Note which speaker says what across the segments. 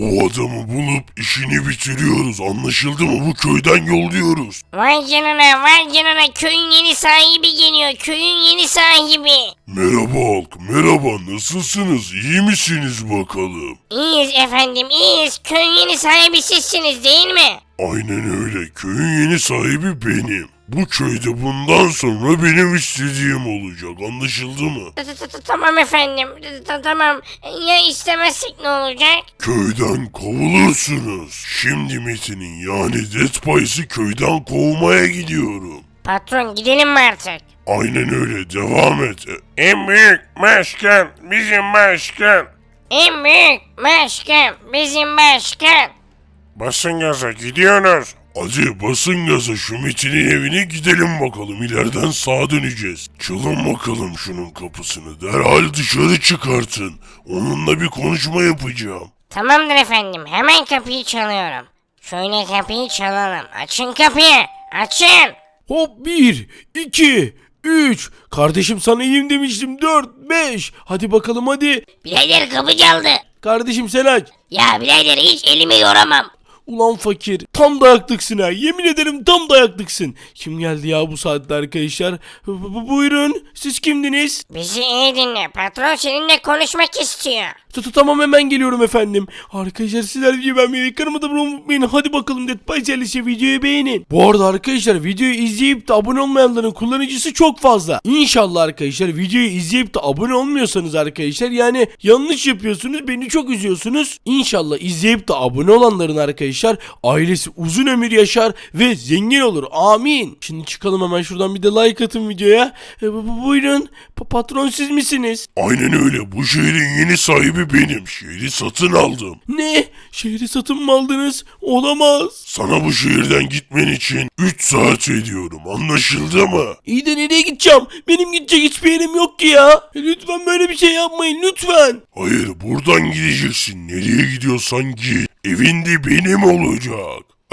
Speaker 1: O adamı bulup işini bitiriyoruz. Anlaşıldı mı? Bu köyden yolluyoruz.
Speaker 2: Vay canına vay canına köyün yeni sahibi geliyor köyün yeni sahibi.
Speaker 1: Merhaba halk, merhaba. Nasılsınız? İyi misiniz bakalım?
Speaker 2: İyiyiz efendim iyiyiz köyün yeni sahibi sizsiniz değil mi?
Speaker 1: Aynen öyle. Köyün yeni sahibi benim. Bu köyde bundan sonra benim istediğim olacak. Anlaşıldı mı?
Speaker 2: Ta- ta- ta- Tamam efendim Ta- tamam ya istemezsek ne olacak?
Speaker 1: Köyden kovulursunuz. Şimdi Metin'in yani Dead Pies'ı köyden kovmaya gidiyorum.
Speaker 2: Patron gidelim mi artık?
Speaker 1: Aynen öyle. Devam et. En büyük başkan bizim başkan.
Speaker 2: En büyük başkan bizim başkan.
Speaker 1: Basın gaza gidiyoruz. Hadi basın gaza şu Metin'in evine gidelim bakalım. İleriden sağa döneceğiz. Çalın bakalım şunun kapısını. Derhal dışarı çıkartın. Onunla bir konuşma yapacağım.
Speaker 2: Tamamdır efendim hemen kapıyı çalıyorum. Şöyle kapıyı çalalım açın kapıyı açın.
Speaker 3: Hop 1, 2, 3. Kardeşim sana iyiyim demiştim. 4, 5. Hadi bakalım hadi.
Speaker 2: Birader kapı çaldı.
Speaker 3: Kardeşim sen aç.
Speaker 2: Ya birader hiç elimi yoramam.
Speaker 3: Ulan fakir tam dayaklıksın ha yemin ederim tam dayaklıksın. Kim geldi ya bu saatte arkadaşlar? Bu- bu- Buyurun siz kimdiniz?
Speaker 2: Bizi iyi dinle patron seninle konuşmak istiyor.
Speaker 3: Tut tamam hemen geliyorum efendim. Arkadaşlar sizler videoyu beğenmeyi kanalıma da unutmayın. Hadi bakalım Dead by Challenge videoyu beğenin. Bu arada arkadaşlar videoyu izleyip de abone olmayanların kullanıcısı çok fazla. İnşallah arkadaşlar videoyu izleyip de abone olmuyorsanız arkadaşlar yani yanlış yapıyorsunuz beni çok üzüyorsunuz. İnşallah izleyip de abone olanların arkadaşlar ailesi uzun ömür yaşar ve zengin olur. Amin. Şimdi çıkalım hemen şuradan bir de like atın videoya. E, bu- bu- buyurun. Pa- patron siz misiniz?
Speaker 1: Aynen öyle. Bu şehrin yeni sahibi benim. Şehri satın aldım.
Speaker 3: Ne? Şehri satın mı aldınız? Olamaz.
Speaker 1: Sana bu şehirden gitmen için 3 saat veriyorum. Anlaşıldı mı?
Speaker 3: İyi de nereye gideceğim? Benim gidecek hiçbir yerim yok ki ya. E, Lütfen böyle bir şey yapmayın lütfen.
Speaker 1: Hayır buradan gideceksin. Nereye gidiyorsan git. Evinde benim olacak.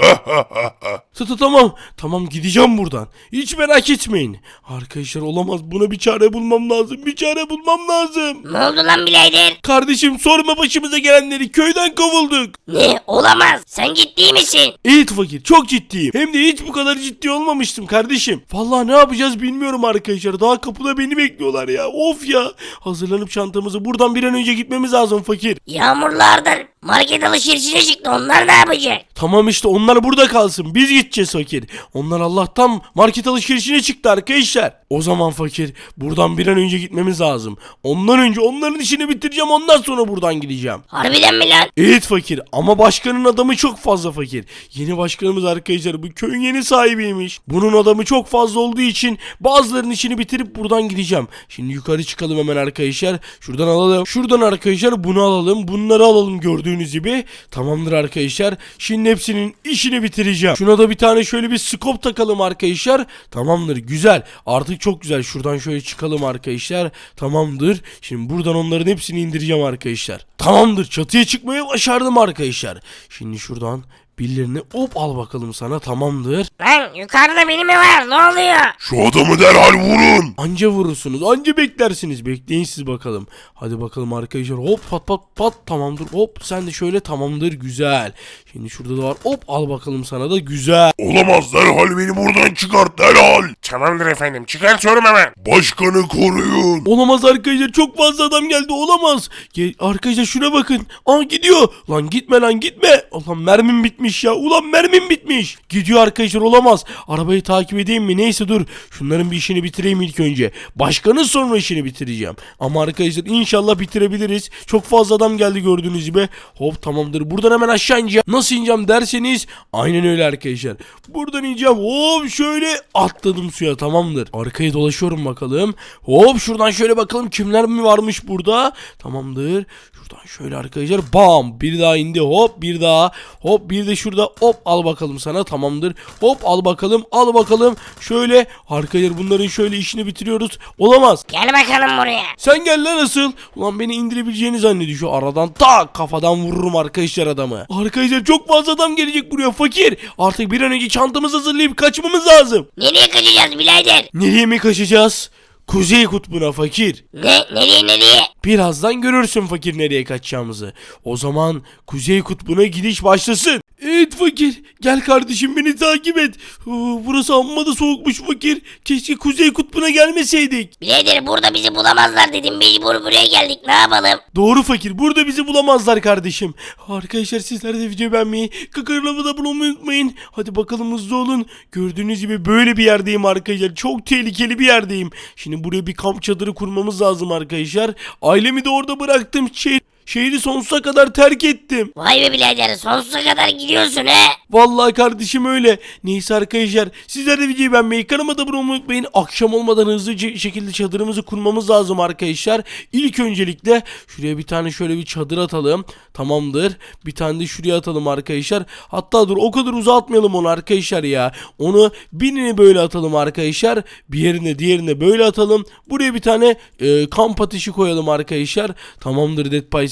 Speaker 3: Ta- ta- Tamam tamam gideceğim buradan. Hiç merak etmeyin. Arkadaşlar olamaz buna bir çare bulmam lazım. Bir çare bulmam lazım.
Speaker 2: Ne oldu lan birader?
Speaker 3: Kardeşim sorma başımıza gelenleri köyden kovulduk.
Speaker 2: Ne olamaz sen ciddi misin?
Speaker 3: Evet fakir çok ciddiyim. Hem de hiç bu kadar ciddi olmamıştım kardeşim. Vallahi ne yapacağız bilmiyorum arkadaşlar. Daha kapıda beni bekliyorlar ya. Of ya. Hazırlanıp çantamızı buradan bir an önce gitmemiz lazım fakir.
Speaker 2: Yağmurlardan market alışverişine çıktı onlar ne yapacak?
Speaker 3: Tamam işte onlar burada kalsın. Biz gideceğiz fakir. Onlar Allah'tan market alışverişine çıktı arkadaşlar. O zaman fakir buradan bir an önce gitmemiz lazım. Ondan önce onların işini bitireceğim ondan sonra buradan gideceğim.
Speaker 2: Harbiden mi lan?
Speaker 3: Evet fakir ama başkanın adamı çok fazla fakir. Yeni başkanımız arkadaşlar bu köyün yeni sahibiymiş. Bunun adamı çok fazla olduğu için bazılarının işini bitirip buradan gideceğim. Şimdi yukarı çıkalım hemen arkadaşlar. Şuradan alalım. Şuradan arkadaşlar bunu alalım. Bunları alalım gördüğünüz gibi. Tamamdır arkadaşlar. Şimdi hepsinin işini bitireceğim. Şuna da bir tane şöyle bir scope takalım arkadaşlar. Tamamdır güzel. Artık çok güzel. Şuradan şöyle çıkalım arkadaşlar. Tamamdır. Şimdi buradan onların hepsini indireceğim arkadaşlar. Tamamdır. Çatıya çıkmayı başardım arkadaşlar. Şimdi şuradan birilerini hop al bakalım sana. Tamamdır.
Speaker 2: Lan yukarıda biri mi var ne oluyor?
Speaker 1: Şu adamı derhal vurun.
Speaker 3: Anca vurursunuz. Anca beklersiniz. Bekleyin siz bakalım. Hadi bakalım arkadaşlar. Hop pat pat pat. Tamamdır. Hop sen de şöyle tamamdır. Güzel. Şimdi şurada da var. Hop al bakalım sana da güzel.
Speaker 1: Olamaz derhal beni buradan çıkart derhal.
Speaker 4: Tamamdır efendim çıkartıyorum hemen.
Speaker 1: Başkanı koruyun.
Speaker 3: Olamaz arkadaşlar. Çok fazla adam geldi. Olamaz. Ge- arkadaşlar şuna bakın. Aa gidiyor. Lan gitme lan gitme. Ulan mermim bitmiş ya. Ulan mermim bitmiş. Gidiyor arkadaşlar olamaz. Arabayı takip edeyim mi? Neyse dur. Şunların bir işini bitireyim ilk önce. Başkanın sonra işini bitireceğim. Ama arkadaşlar inşallah bitirebiliriz. Çok fazla adam geldi gördüğünüz gibi. Hop tamamdır. Buradan hemen aşağı ineceğim. Nasıl ineceğim derseniz. Aynen öyle arkadaşlar. Buradan ineceğim. Hop şöyle atladım suya tamamdır. Arkaya dolaşıyorum bakalım. Hop şuradan şöyle bakalım kimler mi varmış burada. Tamamdır. Şuradan şöyle arkadaşlar bam bir daha indi hop bir daha hop bir de şurada hop al bakalım sana tamamdır hop al bakalım al bakalım şöyle arkadaşlar bunların şöyle işini bitiriyoruz olamaz
Speaker 2: Gel bakalım buraya.
Speaker 3: sen gel lan asıl. Ulan beni indirebileceğini zannediyor. Şu aradan tak kafadan vururum arkadaşlar adamı. Arkadaşlar çok fazla adam gelecek buraya fakir. Artık bir an önce çantamızı hazırlayıp kaçmamız lazım.
Speaker 2: Nereye kaçacağız birader?
Speaker 3: Nereye mi kaçacağız? Kuzey kutbuna fakir.
Speaker 2: Ne? Nereye nereye?
Speaker 3: Birazdan görürsün fakir nereye kaçacağımızı. O zaman Kuzey Kutbu'na gidiş başlasın. Evet fakir. Gel kardeşim beni takip et. Oo, Burası amma da soğukmuş fakir. Keşke Kuzey Kutbu'na gelmeseydik.
Speaker 2: Birader burada bizi bulamazlar dedim. Mecbur buraya geldik. Ne yapalım?
Speaker 3: Doğru fakir. Burada bizi bulamazlar kardeşim. Arkadaşlar sizler de videoyu beğenmeyi, kıkırlamada bulunmayı unutmayın. Hadi bakalım hızlı olun. Gördüğünüz gibi böyle bir yerdeyim arkadaşlar. Çok tehlikeli bir yerdeyim. Şimdi buraya bir kamp çadırı kurmamız lazım arkadaşlar. Ailemi de orada bıraktım. Şehir, şehri sonsuza kadar terk ettim.
Speaker 2: Vay be birader sonsuza kadar gidiyorsun he.
Speaker 3: Vallahi kardeşim öyle. Neyse arkadaşlar sizler de videoyu beğenmeyi kanalıma da abone olmayı unutmayın. Akşam olmadan hızlı şekilde çadırımızı kurmamız lazım arkadaşlar. İlk öncelikle şuraya bir tane şöyle bir çadır atalım. Tamamdır. Bir tane de şuraya atalım arkadaşlar. Hatta dur o kadar uzatmayalım onu arkadaşlar ya. Onu birini böyle atalım arkadaşlar. Bir yerine diğerine böyle atalım. Buraya bir tane e, kamp ateşi koyalım arkadaşlar. Tamamdır Dead Pies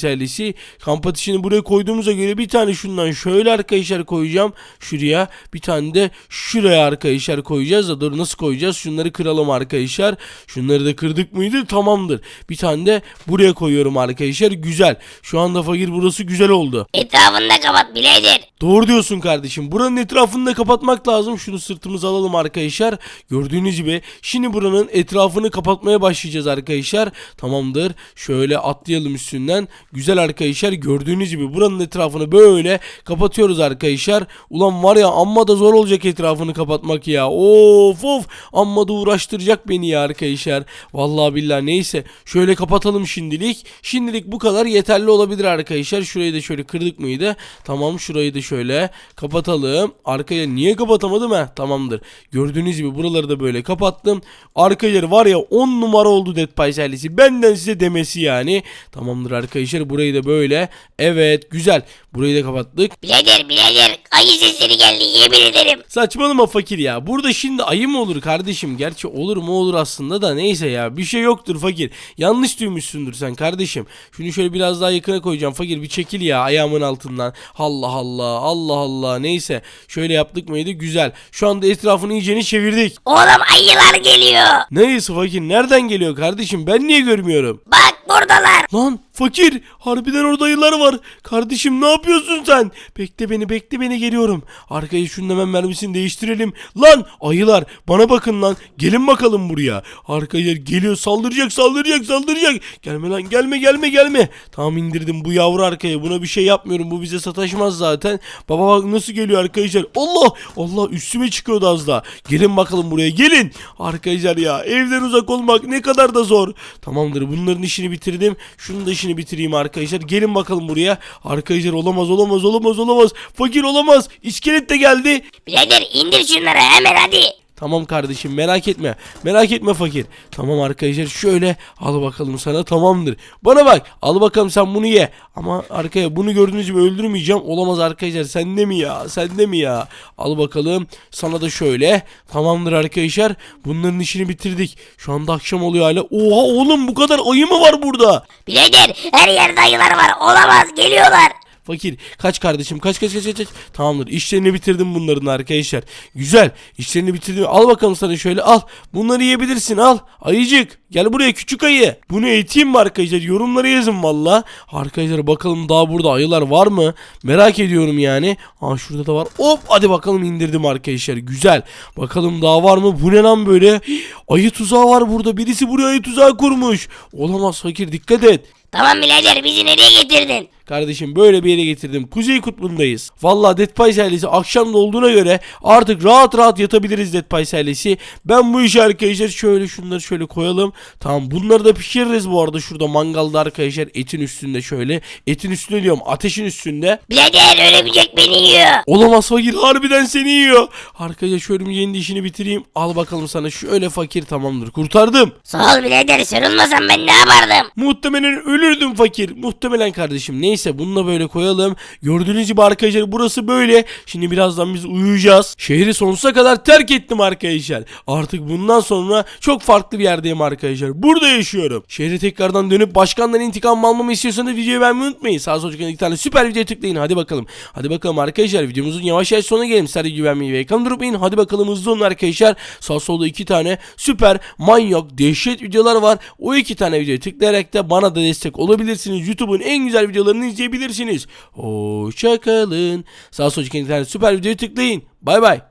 Speaker 3: Kamp ateşini buraya koyduğumuza göre bir tane şundan şöyle arkadaşlar koyacağım. Şuraya bir tane de şuraya arkadaşlar koyacağız da nasıl koyacağız? Şunları kıralım arkadaşlar. Şunları da kırdık mıydı? Tamamdır. Bir tane de buraya koyuyorum arkadaşlar. Güzel. Şu anda fakir burası güzel oldu.
Speaker 2: Etrafını da kapat birader.
Speaker 3: Doğru diyorsun kardeşim. Buranın etrafını da kapatmak lazım. Şunu sırtımıza alalım arkadaşlar. Gördüğünüz gibi şimdi buranın etrafını kapatmaya başlayacağız arkadaşlar. Tamamdır. Şöyle atlayalım üstünden. Güzel arkadaşlar. Gördüğünüz gibi buranın etrafını böyle kapatıyoruz arkadaşlar. Ulan var ya amma da zor olacak etrafını kapatmak ya. Of of. Amma da uğraştıracak beni ya arkadaşlar. Vallahi billahi neyse. Şöyle kapatalım şimdilik. Şimdilik bu kadar yeterli olabilir arkadaşlar. Şurayı da şöyle kırdık mıydı? Tamam şurayı da şöyle kapatalım. Arkaya niye kapatamadım ha? Tamamdır. Gördüğünüz gibi buraları da böyle kapattım. Arkaları var ya 10 numara oldu Dead Pies ailesi. Benden size demesi yani. Tamamdır arkadaşlar. Burayı da böyle. Evet güzel. Burayı da kapattık.
Speaker 2: Birader birader ayı sesleri geldi yemin ederim.
Speaker 3: Saçmalama fakir ya. Burada şimdi ayı mı olur kardeşim? Gerçi olur mu olur aslında da neyse ya. Bir şey yoktur fakir. Yanlış duymuşsundur sen kardeşim. Şunu şöyle biraz daha yakına koyacağım. Fakir bir çekil ya ayağımın altından. Allah Allah Allah Allah neyse. Şöyle yaptık mıydı? Güzel. Şu anda etrafını iyiceni çevirdik.
Speaker 2: Oğlum ayılar geliyor.
Speaker 3: Neyse fakir nereden geliyor kardeşim? Ben niye görmüyorum?
Speaker 2: Bak buradalar.
Speaker 3: Lan fakir harbiden orada ayılar var. Kardeşim ne yapıyorsun sen? Bekle beni bekle beni geliyorum. Arkaya şunun hemen mermisini değiştirelim. Lan ayılar bana bakın lan. Gelin bakalım buraya. Arkaya geliyor saldıracak saldıracak saldıracak. Gelme lan gelme gelme gelme. Tamam indirdim bu yavru arkaya. Buna bir şey yapmıyorum. Bu bize sataşmaz zaten. Baba bak nasıl geliyor arkadaşlar. Allah Allah üstüme çıkıyordu az daha. Gelin bakalım buraya gelin. Arkadaşlar ya evden uzak olmak ne kadar da zor. Tamamdır bunların işini bitirdim. Şunun da işini bitireyim arkadaşlar. Gelin bakalım buraya. Arkadaşlar olamaz olamaz olamaz olamaz. Fakir olamaz. İskelet de geldi.
Speaker 2: Birader indir şunları hemen hadi.
Speaker 3: Tamam kardeşim merak etme. Merak etme fakir. Tamam arkadaşlar şöyle al bakalım sana tamamdır. Bana bak al bakalım sen bunu ye. Ama arkaya bunu gördüğünüz gibi öldürmeyeceğim. Olamaz arkadaşlar sende mi ya sende mi ya. Al bakalım sana da şöyle. Tamamdır arkadaşlar. Bunların işini bitirdik. Şu anda akşam oluyor hala. Oha oğlum bu kadar ayı mı var burada?
Speaker 2: Birader her yerde ayılar var. Olamaz geliyorlar.
Speaker 3: Fakir kaç kardeşim kaç kaç kaç kaç. Tamamdır işlerini bitirdim bunların arkadaşlar. Güzel işlerini bitirdim. Al bakalım sana şöyle al. Bunları yiyebilirsin al. Ayıcık gel buraya küçük ayı. Bunu eğiteyim mi arkadaşlar? Yorumlara yazın valla. Arkadaşlar bakalım daha burada ayılar var mı? Merak ediyorum yani. Aa şurada da var. Hop hadi bakalım indirdim arkadaşlar. Güzel. Bakalım daha var mı? Bu ne lan böyle? Ayı tuzağı var burada. Birisi buraya ayı tuzağı kurmuş. Olamaz fakir dikkat et.
Speaker 2: Tamam birader bizi nereye getirdin?
Speaker 3: Kardeşim böyle bir yere getirdim. Kuzey kutbundayız. Vallahi Dead Pies ailesi akşam da olduğuna göre artık rahat rahat yatabiliriz Dead Pies ailesi. Ben bu işi arkadaşlar şöyle şunları şöyle koyalım. Tamam bunları da pişiririz bu arada şurada mangalda arkadaşlar etin üstünde şöyle. Etin üstünde diyorum ateşin üstünde.
Speaker 2: Birader örümcek beni yiyor.
Speaker 3: Olamaz fakir harbiden seni yiyor. Arkadaşlar şu örümceğin de işini bitireyim. Al bakalım sana şöyle fakir tamamdır. Kurtardım.
Speaker 2: Sağ ol birader sen olmasan ben ne yapardım?
Speaker 3: Muhtemelen ölürdüm fakir. Muhtemelen kardeşim. Neyse Neyse bunu da böyle koyalım. Gördüğünüz gibi arkadaşlar burası böyle. Şimdi birazdan biz uyuyacağız. Şehri sonsuza kadar terk ettim arkadaşlar. Artık bundan sonra çok farklı bir yerdeyim arkadaşlar. Burada yaşıyorum. Şehre tekrardan dönüp başkandan intikam almamı istiyorsanız videoyu beğenmeyi unutmayın. Sağ sol çıkan iki tane süper video tıklayın. Hadi bakalım. Hadi bakalım arkadaşlar videomuzun yavaş yavaş sonuna gelelim. Sadece güvenmeyi ve ekranı durmayın. Hadi bakalım hızlı olun arkadaşlar. Sağ solda iki tane süper manyak dehşet videolar var. O iki tane videoyu tıklayarak da bana da destek olabilirsiniz. YouTube'un en güzel videolarını izleyebilirsiniz. Hoşçakalın. Sağ sol tane süper videoyu tıklayın. Bay bay.